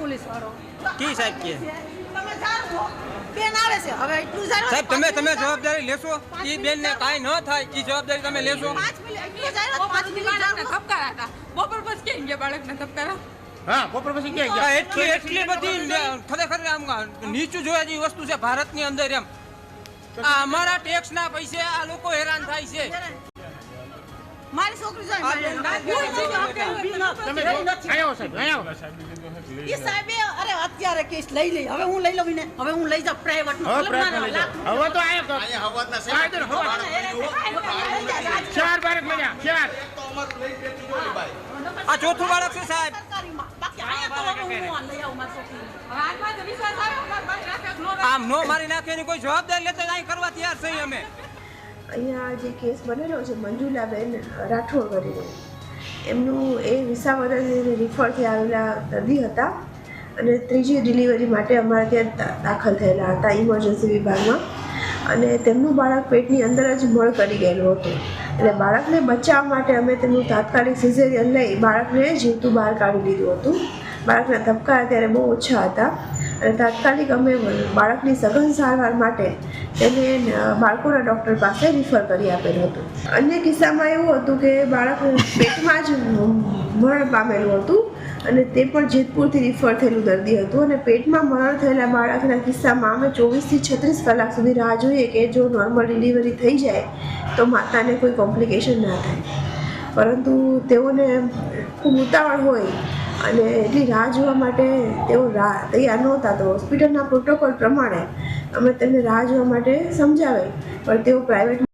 આ પોલીસ વાળો કી સાહેબ કે? તમે જાણો. બેન આવે છે. હવે એટલું જાણો સાહેબ તમે તમે જવાબદારી લેશો? એ બેન ને કાંઈ ન થાય. એ જવાબદારી તમે લેશો? 5 મિનિટ એટલું જાણો 5 મિનિટ બાળકને ધબકારા હતા. બપોર પછી કેમ ગયા બાળકને ધબકારા? હા બપોર પછી ક્યાં ગયા? એટલી એટલી બધી ખરેખર આમ નીચું જોયા જેવી વસ્તુ છે ભારતની અંદર એમ. આ અમારા ટેક્સ ના પૈસે આ લોકો હેરાન થાય છે. મારી છોકરી જોઈ તમે આવો સાહેબ આયો. ઈ સાહેબ અરે અત્યારે કેસ લઈ લઈ હવે હું લઈ લઉં ને હવે હું લઈ જા પ્રાઇવેટ જાઓ. હવે તો આયા છે કાયદો ને હવા. ચાર બાળક મળ્યા ચાર. તો અમારું લઈ બેઠી જોઈ ભાઈ. આ ચોથું બાળક છે સાહેબ. બાકી તો હવે હું લઈ આવું મારી. આમ નો મારી નાખે એની કોઈ જવાબદારી લેતો અહીં કરવા તૈયાર છે અમે. અહીંયા જે કેસ બનેલો છે, મંજુલાબેન રાઠોડ કરીને એમનું એ વિસાવદરથી રિફરથી આવેલા દર્દી હતા અને ત્રીજી ડિલિવરી માટે અમારે ત્યાં દાખલ થયેલા હતા ઇમરજન્સી વિભાગમાં. અને તેમનું બાળક પેટની અંદર જ મળ કરી ગયેલું હતું. એટલે બાળકને બચાવવા માટે અમે તેમનું તાત્કાલિક સિઝેરિયન લઈ બાળકને જીવતું બહાર કાઢી લીધું હતું. બાળકના ધબકારા ત્યારે બહુ ઓછા હતા. અને તાત્કાલિક અમે બાળકની સઘન સારવાર માટે તેને બાળકોના ડૉક્ટર પાસે રિફર કરી આપેલું હતું. અન્ય કિસ્સામાં એવું હતું કે બાળક પેટમાં જ મરણ પામેલું હતું અને તે પણ જેતપુરથી રિફર થયેલું દર્દી હતું અને પેટમાં મરણ થયેલા બાળકના કિસ્સામાં અમે ચોવીસથી છત્રીસ કલાક સુધી રાહ જોઈએ કે જો નોર્મલ ડિલિવરી થઈ જાય તો માતાને કોઈ કોમ્પ્લિકેશન ના થાય. પરંતુ તેઓને ખૂબ ઉતાવળ હોય અને એટલી રાહ જોવા માટે તેઓ રાહ તૈયાર નહોતા. તો હોસ્પિટલના પ્રોટોકોલ પ્રમાણે અમે તેમને રાહ જોવા માટે સમજાવે. પણ તેઓ પ્રાઇવેટ